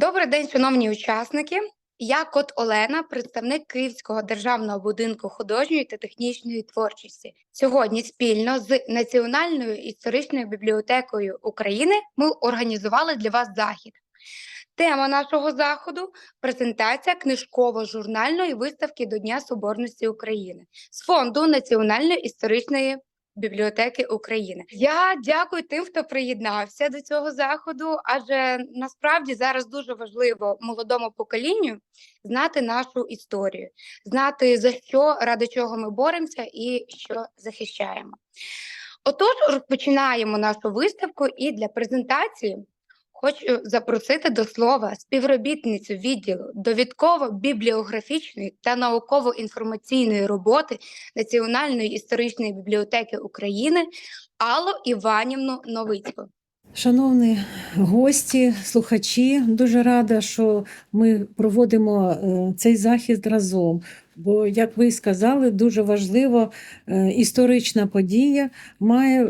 Добрий день, шановні учасники. Я Кот Олена, представник Київського державного будинку художньої та технічної творчості. Сьогодні спільно з Національною історичною бібліотекою України ми організували для вас захід. Тема нашого заходу презентація книжково-журнальної виставки до Дня Соборності України з фонду Національної історичної бібліотеки України. Я дякую тим, хто приєднався до цього заходу, адже насправді зараз дуже важливо молодому поколінню знати нашу історію, знати за що, ради чого ми боремося і що захищаємо. Отож, розпочинаємо нашу виставку і для презентації. Хочу запросити до слова співробітницю відділу довідково-бібліографічної та науково-інформаційної роботи Національної історичної бібліотеки України Аллу Іванівну Новицьку. Шановні гості, слухачі, дуже рада, що ми проводимо е, цей захід разом. Бо, як ви сказали, дуже важливо, е, історична подія має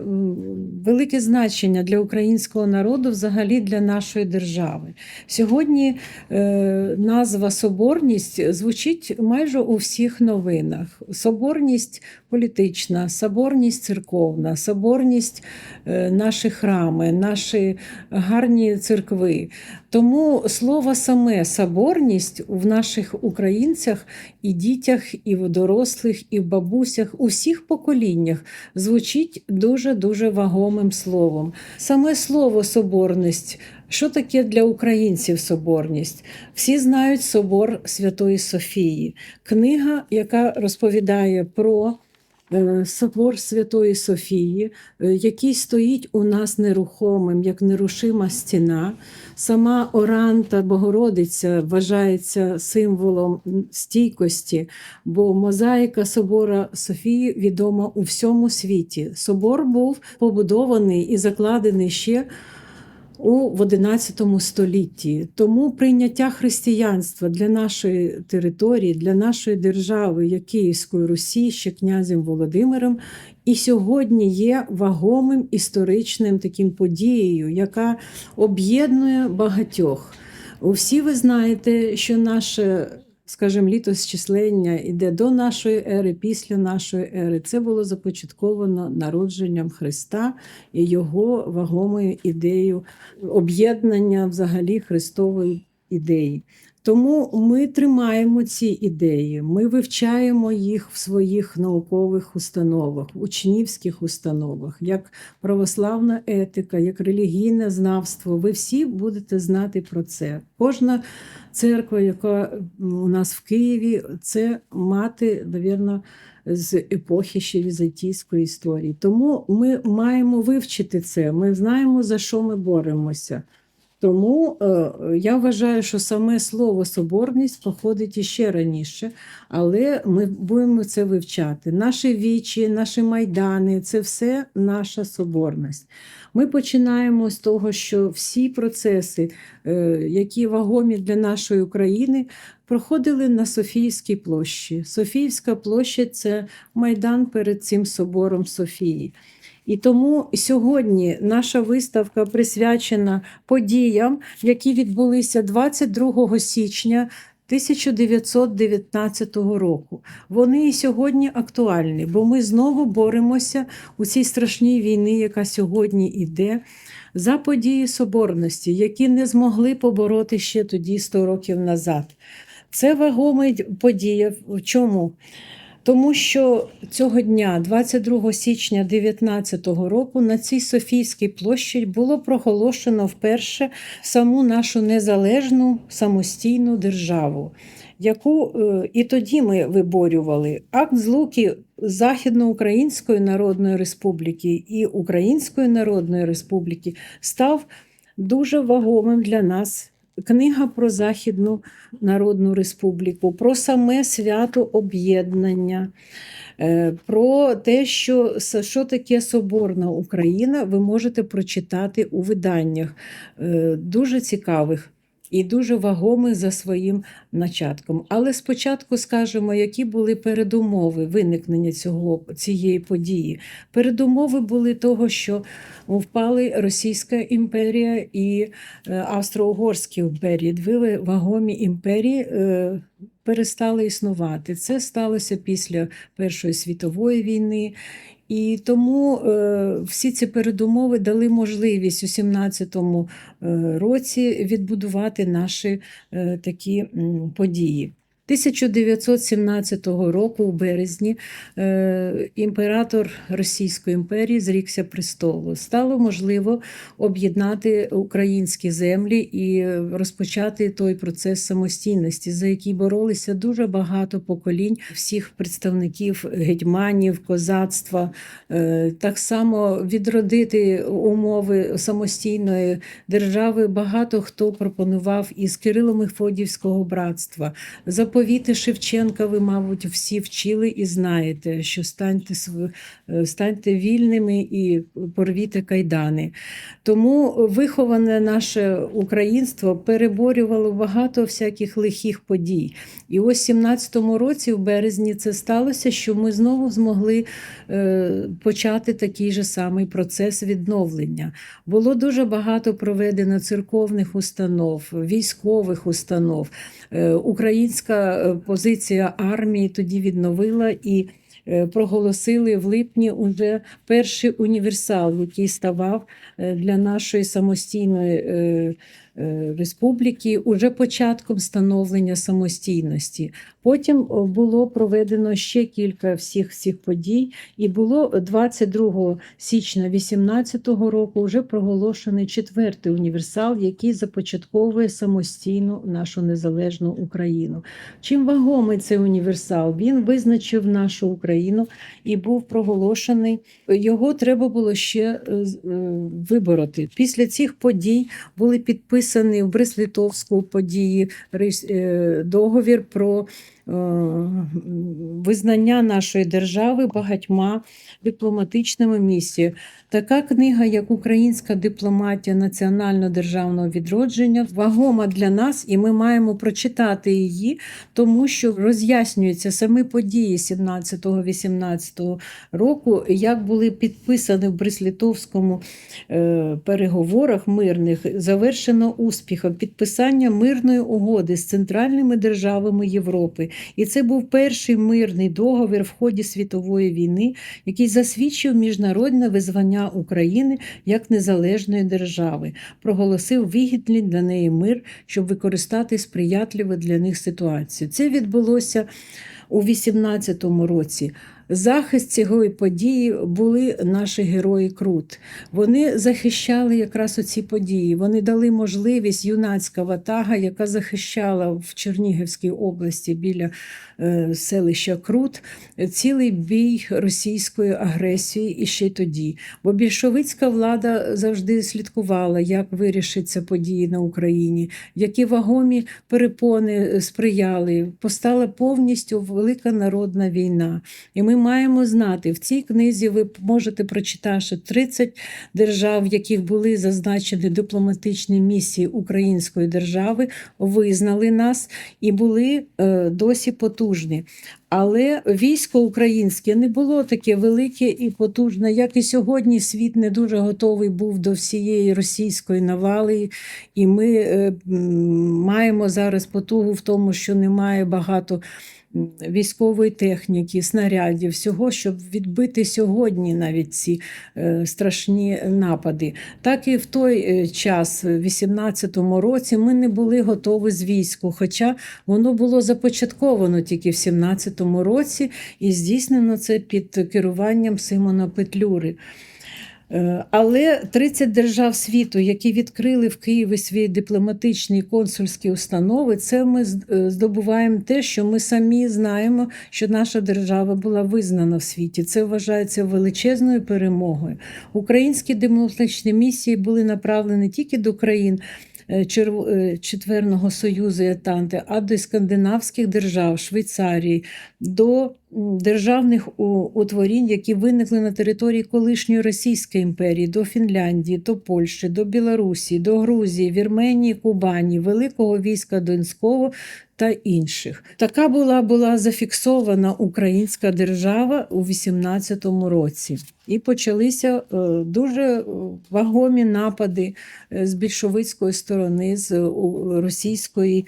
велике значення для українського народу, взагалі для нашої держави. Сьогодні е, назва Соборність звучить майже у всіх новинах. Соборність політична, соборність церковна, соборність е, наші храми, наші гарні церкви. Тому слово саме соборність в наших українцях і дітях, і в дорослих, і в бабусях, у всіх поколіннях звучить дуже-дуже вагомим словом. Саме слово соборність. Що таке для українців соборність? Всі знають собор Святої Софії, книга, яка розповідає про собор Святої Софії, е, який стоїть у нас нерухомим, як нерушима стіна. Сама Оранта Богородиця вважається символом стійкості, бо мозаїка собора Софії відома у всьому світі. Собор був побудований і закладений ще у в 11 столітті. Тому прийняття християнства для нашої території, для нашої держави, як Київської Русі, ще князем Володимиром, і сьогодні є вагомим історичним таким подією, яка об'єднує багатьох. Усі ви знаєте, що наше скажімо, літосчислення йде до нашої ери, після нашої ери. Це було започатковано народженням Христа і його вагомою ідеєю об'єднання взагалі Христової ідеї. Тому ми тримаємо ці ідеї, ми вивчаємо їх в своїх наукових установах, учнівських установах, як православна етика, як релігійне знавство. Ви всі будете знати про це. Кожна церква, яка у нас в Києві, це мати, навірно, з епохи ще візантійської історії. Тому ми маємо вивчити це. Ми знаємо, за що ми боремося. Тому е, я вважаю, що саме слово соборність походить іще раніше, але ми будемо це вивчати. Наші вічі, наші майдани це все наша соборність. Ми починаємо з того, що всі процеси, е, які вагомі для нашої України, проходили на Софійській площі. Софіївська площа це майдан перед цим собором Софії. І тому сьогодні наша виставка присвячена подіям, які відбулися 22 січня 1919 року. Вони і сьогодні актуальні, бо ми знову боремося у цій страшній війні, яка сьогодні йде, за події соборності, які не змогли побороти ще тоді 100 років назад. Це вагома подія. В чому? Тому що цього дня, 22 січня 2019 року, на цій Софійській площі було проголошено вперше саму нашу незалежну самостійну державу, яку е, і тоді ми виборювали акт злуки Західноукраїнської Народної Республіки і Української Народної Республіки став дуже вагомим для нас. Книга про Західну Народну Республіку, про саме свято об'єднання, е, про те, що, що таке Соборна Україна, ви можете прочитати у виданнях е, дуже цікавих. І дуже вагомий за своїм начатком. Але спочатку скажемо, які були передумови виникнення цього, цієї події. Передумови були того, що впали Російська імперія і е, Австро-Угорські імперії. Дві вагомі імперії е, перестали існувати. Це сталося після Першої світової війни. І тому е, всі ці передумови дали можливість у 17-му е, році відбудувати наші е, такі події. 1917 року, у березні, е, імператор Російської імперії зрікся престолу. Стало можливо об'єднати українські землі і розпочати той процес самостійності, за який боролися дуже багато поколінь всіх представників гетьманів, козацтва. Е, Так само відродити умови самостійної держави багато хто пропонував із Кирило-Мефодіївського братства. Заповіти Шевченка ви, мабуть, всі вчили і знаєте, що станьте, е, станьте вільними і порвіте кайдани. Тому виховане наше українство переборювало багато всяких лихих подій. І ось в 17-му році, в березні, це сталося, що ми знову змогли е, почати такий же самий процес відновлення. Було дуже багато проведено церковних установ, військових установ. Е, Українська е, позиція армії тоді відновила і е, проголосили в липні уже перший універсал, який ставав е, для нашої самостійної республіки уже початком становлення самостійності. Потім було проведено ще кілька всіх всіх подій, і було 22 січня 18 року вже проголошений четвертий універсал, який започатковує самостійну нашу незалежну Україну. Чим вагомий цей універсал? Він визначив нашу Україну і був проголошений. Його треба було ще е, е, вибороти. Після цих подій були підписані в Брест-Литовську події е, договір про визнання нашої держави багатьма дипломатичними місіями. Така книга, як Українська дипломатія національно-державного відродження, вагома для нас, і ми маємо прочитати її, тому що роз'яснюються самі події 17-18 року, як були підписані в Брест-Литовському е, переговорах мирних, завершено успіхом підписання мирної угоди з центральними державами Європи. І це був перший мирний договір в ході світової війни, який засвідчив міжнародне визвання України як незалежної держави, проголосив вигідний для неї мир, щоб використати сприятливу для них ситуацію. Це відбулося у 18-му році. Захист цієї події були наші герої Крут. Вони захищали якраз оці події. Вони дали можливість юнацька ватага, яка захищала в Чернігівській області біля е, селища Крут, цілий бій російської агресії і ще й тоді. Бо більшовицька влада завжди слідкувала, як вирішиться події на Україні, які вагомі перепони сприяли. Постала повністю велика народна війна. І ми маємо знати, в цій книзі ви можете прочитати 30 держав, в яких були зазначені дипломатичні місії Української держави, визнали нас і були е, досі потужні. Але військо українське не було таке велике і потужне, як і сьогодні. Світ не дуже готовий був до всієї російської навали, і ми е, маємо зараз потугу в тому, що немає багато військової техніки, снарядів, всього, щоб відбити сьогодні навіть ці е, страшні напади. Так і в той е, час, в 18-му році, ми не були готові з війську, хоча воно було започатковано тільки в 17-му році і здійснено це під керуванням Симона Петлюри. Е, Але 30 держав світу, які відкрили в Києві свої дипломатичні консульські установи, це ми е, здобуваємо те, що ми самі знаємо, що наша держава була визнана в світі. Це вважається величезною перемогою. Українські дипломатичні місії були направлені тільки до країн. Е, е, Четверного Союзу і Атанти, а до скандинавських держав, Швейцарії, до державних утворінь, які виникли на території колишньої Російської імперії, до Фінляндії, до Польщі, до Білорусі, до Грузії, Вірменії, Кубані, Великого війська Донського та інших. Така була, була зафіксована українська держава у 18 році. І почалися е, дуже е, вагомі напади е, з більшовицької сторони, з російської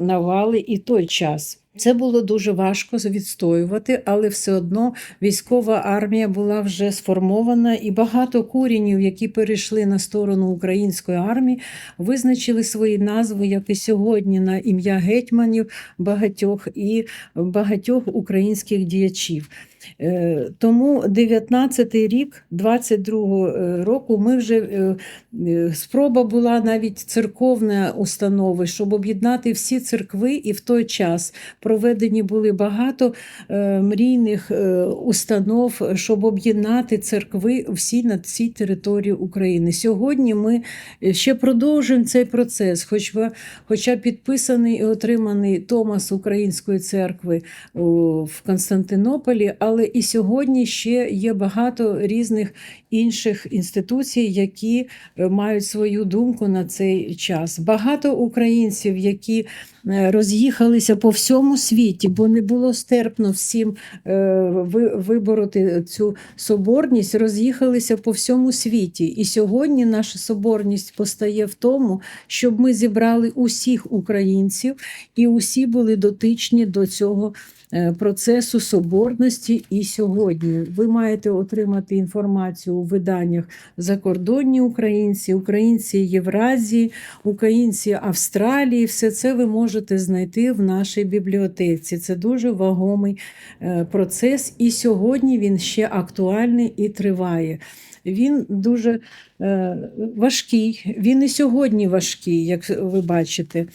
навали і той час. Це було дуже важко відстоювати, але все одно військова армія була вже сформована, і багато курінів, які перейшли на сторону української армії, визначили свої назви, як і сьогодні, на ім'я гетьманів багатьох і багатьох українських діячів. Е, Тому 19-й рік, 22-го року, ми вже е, е, спроба була навіть церковної установи, щоб об'єднати всі церкви, і в той час проведені були багато е, мрійних е, установ, щоб об'єднати церкви всі на цій території України. Сьогодні ми ще продовжуємо цей процес, хоч хоча підписаний і отриманий Томас Української церкви в Константинополі, але і сьогодні ще є багато різних інших інституцій, які е, мають свою думку на цей час. Багато українців, які роз'їхалися по всьому світі, бо не було стерпно всім е, вибороти цю соборність, роз'їхалися по всьому світі. І сьогодні наша соборність постає в тому, щоб ми зібрали усіх українців, і усі були дотичні до цього е, процесу соборності. І сьогодні ви маєте отримати інформацію у виданнях закордонні українці, українці Євразії, українці Австралії. Все це ви можете знайти в нашій бібліотеці. Це дуже вагомий е, процес, і сьогодні він ще актуальний і триває. Він дуже е, важкий, він і сьогодні важкий, як ви бачите.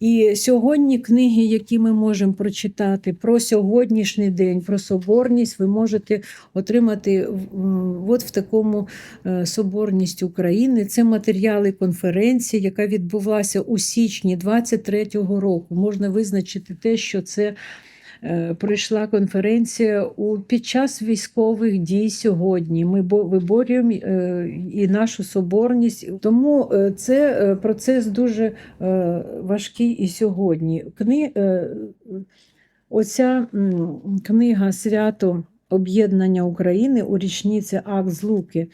І сьогодні книги, які ми можемо прочитати про сьогоднішній день, про соборність, ви можете отримати от в такому е, соборність України. Це матеріали конференції, яка відбулася у січні 23-го року. Можна визначити те, що це. Е, Пройшла конференція у під час військових дій сьогодні. Ми виборюємо е, і нашу соборність. Тому е, це процес дуже важкий і сьогодні. Кни, оця книга Свято об'єднання України у річниці Акт Злуки.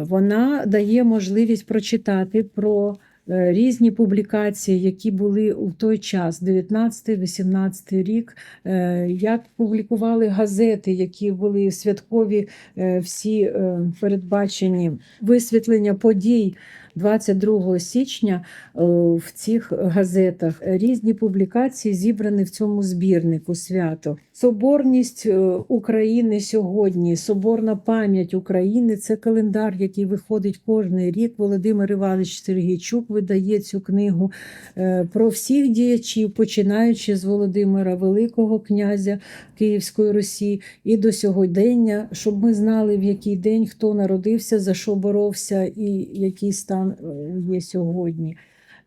Вона дає можливість прочитати про різні публікації, які були у той час, 19-18 рік, е, як публікували газети, які були святкові е, всі е, передбачені висвітлення подій 22 січня е, в цих газетах. Різні публікації зібрані в цьому збірнику свято. Соборність е, України сьогодні, Соборна пам'ять України це календар, який виходить кожен рік. Володимир Іванович Сергійчук видає цю книгу е, про всіх діячів, починаючи з Володимира Великого князя Київської Русі і до сьогодення, щоб ми знали, в який день хто народився, за що боровся і який стан е, є сьогодні.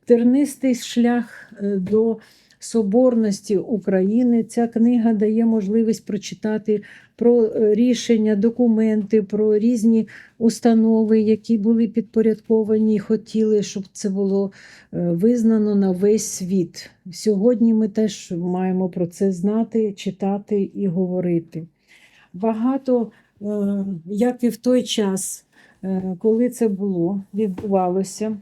Тернистий шлях е, до соборності України. Ця книга дає можливість прочитати про е, рішення, документи, про різні установи, які були підпорядковані, і хотіли, щоб це було визнано на весь світ. Сьогодні ми теж маємо про це знати, читати і говорити. Багато, як і в той час, коли це було, відбувалося.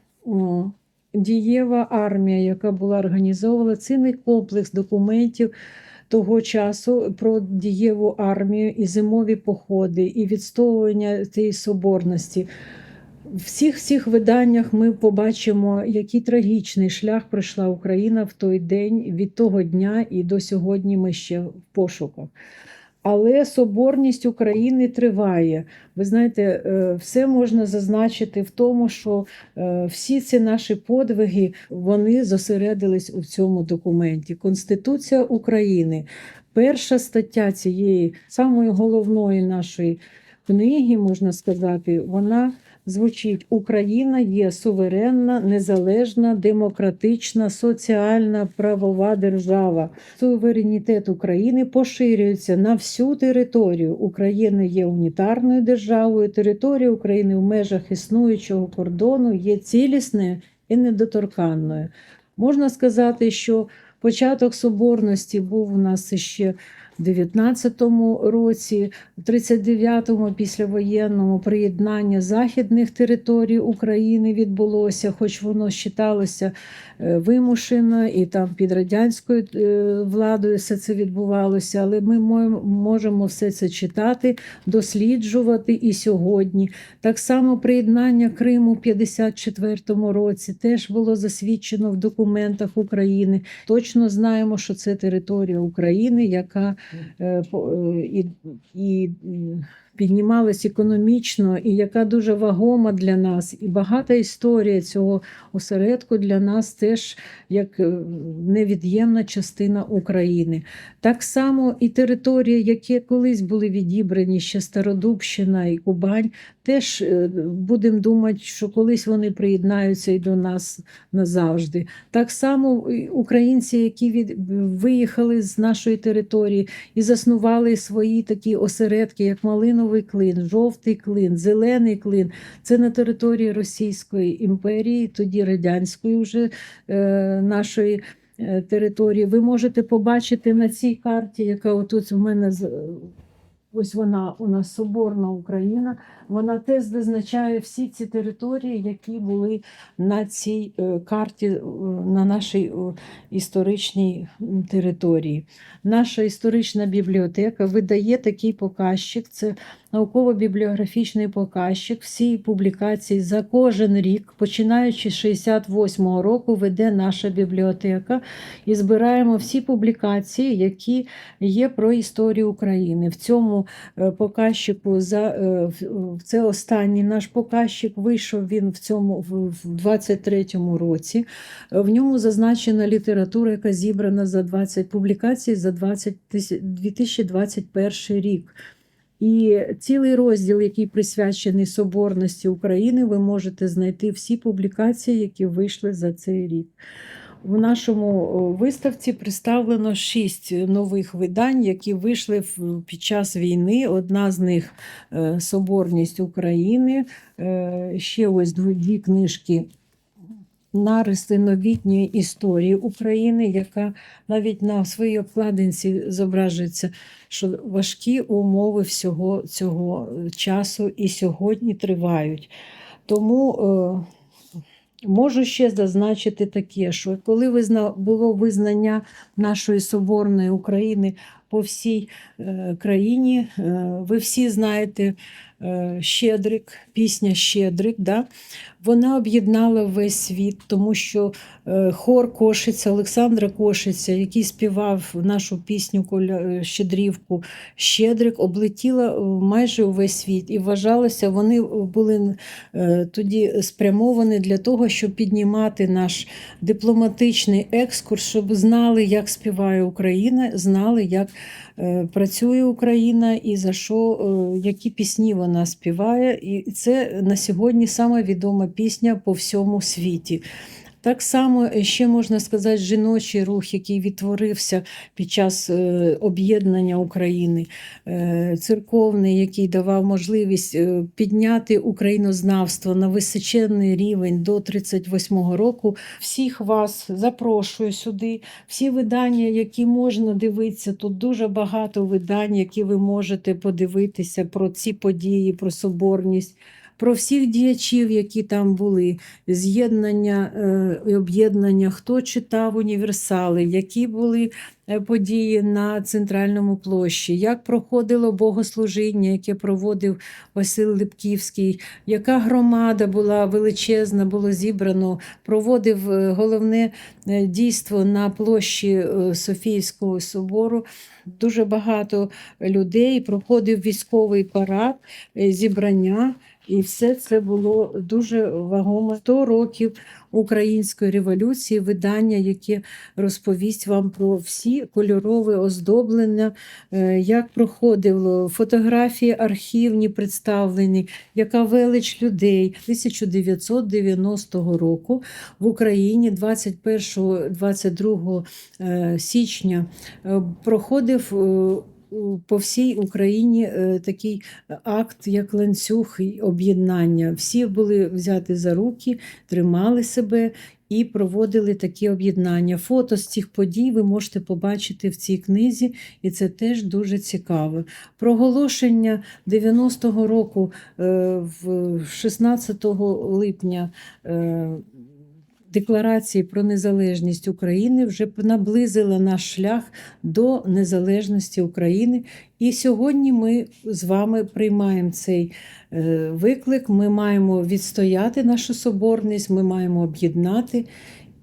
Дієва армія, яка була організована, цілий комплекс документів того часу про дієву армію і зимові походи, і відстоювання цієї соборності. В всіх всіх виданнях ми побачимо, який трагічний шлях пройшла Україна в той день, від того дня і до сьогодні ми ще в пошуках. Але соборність України триває. Ви знаєте, е, все можна зазначити в тому, що е, всі ці наші подвиги вони зосередились у цьому документі. Конституція України, перша стаття цієї самої головної нашої книги, можна сказати, вона звучить: Україна є суверенна, незалежна, демократична, соціальна правова держава. Суверенітет України поширюється на всю територію. Україна є унітарною державою. Територія України в межах існуючого кордону є цілісною і недоторканною. Можна сказати, що початок соборності був у нас ще в 19-му році, в 39-му післявоєнному приєднання західних територій України відбулося, хоч воно вважалося е, вимушено, і там під радянською е, владою все це відбувалося. Але ми можемо все це читати, досліджувати і сьогодні. Так само приєднання Криму в 54-му році теж було засвідчено в документах України. Точно знаємо, що це територія України, яка і, і м, піднімалась економічно, і яка дуже вагома для нас. І багата історія цього осередку для нас теж як е, невід'ємна частина України. Так само і території, які колись були відібрані, ще Стародубщина і Кубань, теж е, будемо думати, що колись вони приєднаються і до нас назавжди. Так само українці, які від, виїхали з нашої території і заснували свої такі осередки, як Малиновий клин, жовтий клин, зелений клин. Це на території Російської імперії, тоді радянської вже е, нашої е, території. Ви можете побачити на цій карті, яка отут в мене ось вона у нас Соборна Україна. Вона теж визначає всі ці території, які були на цій е, карті, е, на нашій е, історичній території. Наша історична бібліотека видає такий показчик. Це науково-бібліографічний показчик. Всі публікації за кожен рік, починаючи з 68-го року, веде наша бібліотека і збираємо всі публікації, які є про історію України. В цьому показчику за це останній наш показчик. Вийшов він в цьому в в 23-му році. В ньому зазначена література, яка зібрана за 20 публікацій за 20 2021 рік. І цілий розділ, який присвячений Соборності України, ви можете знайти всі публікації, які вийшли за цей рік. В нашому виставці представлено шість нових видань, які вийшли під час війни. Одна з них е, Соборність України. Е, Ще ось дві книжки. Нариси новітньої історії України, яка навіть на своїй обкладинці зображується, що важкі умови всього цього е, часу і сьогодні тривають. Тому можу ще зазначити таке, що коли було визнання нашої соборної України по всій е, країні, е, ви всі знаєте е, Щедрик, пісня Щедрик. Да? Вона об'єднала весь світ, тому що хор Кошиця, Олександра Кошиця, який співав нашу пісню «Коля- е, Щедрівку Щедрик, облетіла майже увесь світ. І вважалося, вони були тоді спрямовані для того, щоб піднімати наш дипломатичний екскурс, щоб знали, як співає Україна, знали, як працює Україна і за що, е, які пісні вона співає. І це на сьогодні сама відома пісня по всьому світі. Так само е, ще можна сказати, жіночий рух, який відтворився під час е, об'єднання України, е, церковний, який давав можливість підняти українознавство на височенний рівень до 38-го року. Всіх вас запрошую сюди. Всі видання, які можна дивитися, тут дуже багато видань, які ви можете подивитися про ці події, про соборність. Про всіх діячів, які там були, з'єднання е, і об'єднання, хто читав універсали, які були е, події на центральному площі, як проходило богослужіння, яке проводив Василь Липківський, яка громада була величезна, було зібрано, проводив е, головне дійство на площі Софійського собору. Дуже багато людей проходив військовий парад, зібрання. І все це було дуже вагомо. 100 років української революції, видання, яке розповість вам про всі кольорові оздоблення, е, як проходило фотографії архівні представлені, яка велич людей 1990 року в Україні 21-22 е, січня е, проходив по всій Україні е, такий акт, як ланцюг об'єднання. Всі були взяті за руки, тримали себе і проводили такі об'єднання. Фото з цих подій ви можете побачити в цій книзі, і це теж дуже цікаво. Проголошення 90-го року, е, в 16 липня. Декларації про незалежність України вже наблизила наш шлях до незалежності України. І сьогодні ми з вами приймаємо цей е, виклик. Ми маємо відстояти нашу соборність, ми маємо об'єднати.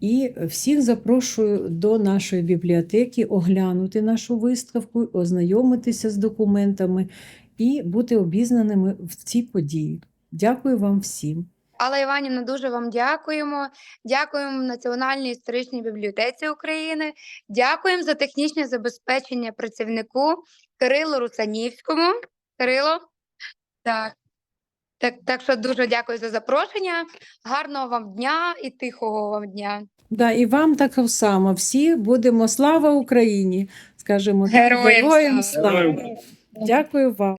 І всіх запрошую до нашої бібліотеки оглянути нашу виставку, ознайомитися з документами і бути обізнаними в ці події. Дякую вам всім. Алла Іванівна, дуже вам дякуємо. Дякуємо Національній історичній бібліотеці України. Дякуємо за технічне забезпечення працівнику Кирилу Руцанівському. Кирило, так. Так, так що дуже дякую за запрошення. Гарного вам дня і тихого вам дня. Да, і вам так само. Всі будемо слава Україні! Скажемо Героям слава! слава! Дякую вам.